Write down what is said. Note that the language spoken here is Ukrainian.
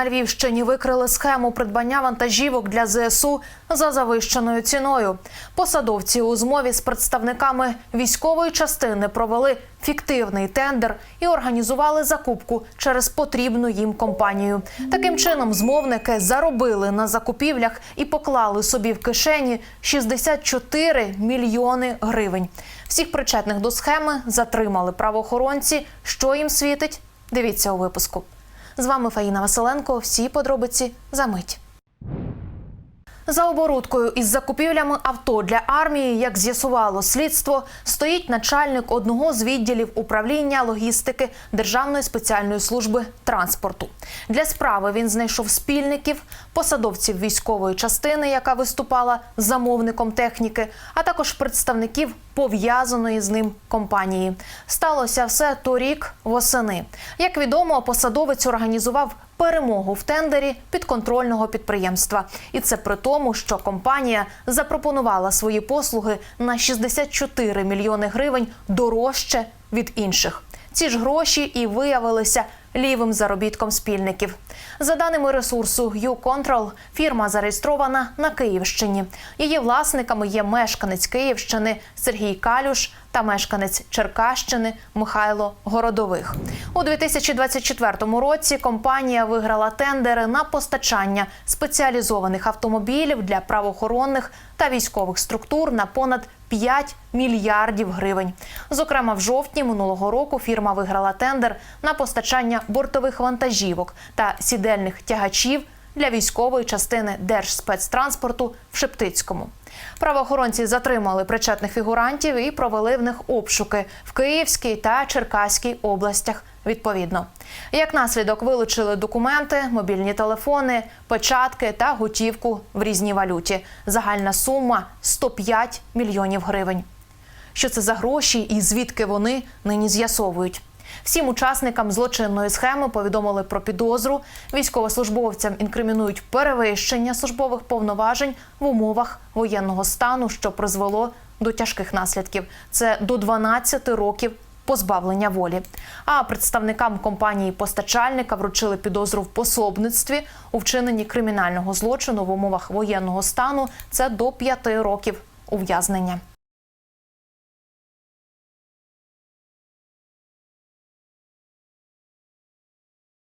На Львівщині викрили схему придбання вантажівок для ЗСУ за завищеною ціною. Посадовці у змові з представниками військової частини провели фіктивний тендер і організували закупку через потрібну їм компанію. Таким чином, змовники заробили на закупівлях і поклали собі в кишені 64 мільйони гривень. Всіх причетних до схеми затримали правоохоронці. Що їм світить? Дивіться у випуску. З вами Фаїна Василенко. Всі подробиці за мить. За оборудкою із закупівлями авто для армії, як з'ясувало слідство, стоїть начальник одного з відділів управління логістики Державної спеціальної служби транспорту. Для справи він знайшов спільників, посадовців військової частини, яка виступала замовником техніки, а також представників пов'язаної з ним компанії. Сталося все торік восени. Як відомо, посадовець організував перемогу в тендері підконтрольного підприємства. І це при тому, що компанія запропонувала свої послуги на 64 мільйони гривень дорожче від інших. Ці ж гроші і виявилися лівим заробітком спільників. За даними ресурсу YouControl, фірма зареєстрована на Київщині. Її власниками є мешканець Київщини Сергій Калюш та мешканець Черкащини Михайло Городових. У 2024 році компанія виграла тендери на постачання спеціалізованих автомобілів для правоохоронних та військових структур на понад 5 мільярдів гривень. Зокрема, в жовтні минулого року фірма виграла тендер на постачання бортових вантажівок та сідельних тягачів для військової частини Держспецтранспорту в Шептицькому. Правоохоронці затримали причетних фігурантів і провели в них обшуки в Київській та Черкаській областях. Відповідно, як наслідок вилучили документи, мобільні телефони, печатки та готівку в різній валюті. Загальна сума 105 мільйонів гривень. Що це за гроші і звідки вони нині з'ясовують? Всім учасникам злочинної схеми повідомили про підозру. Військовослужбовцям інкримінують перевищення службових повноважень в умовах воєнного стану, що призвело до тяжких наслідків. Це до 12 років позбавлення волі. А представникам компанії постачальника вручили підозру в пособництві у вчиненні кримінального злочину в умовах воєнного стану. Це до 5 років ув'язнення.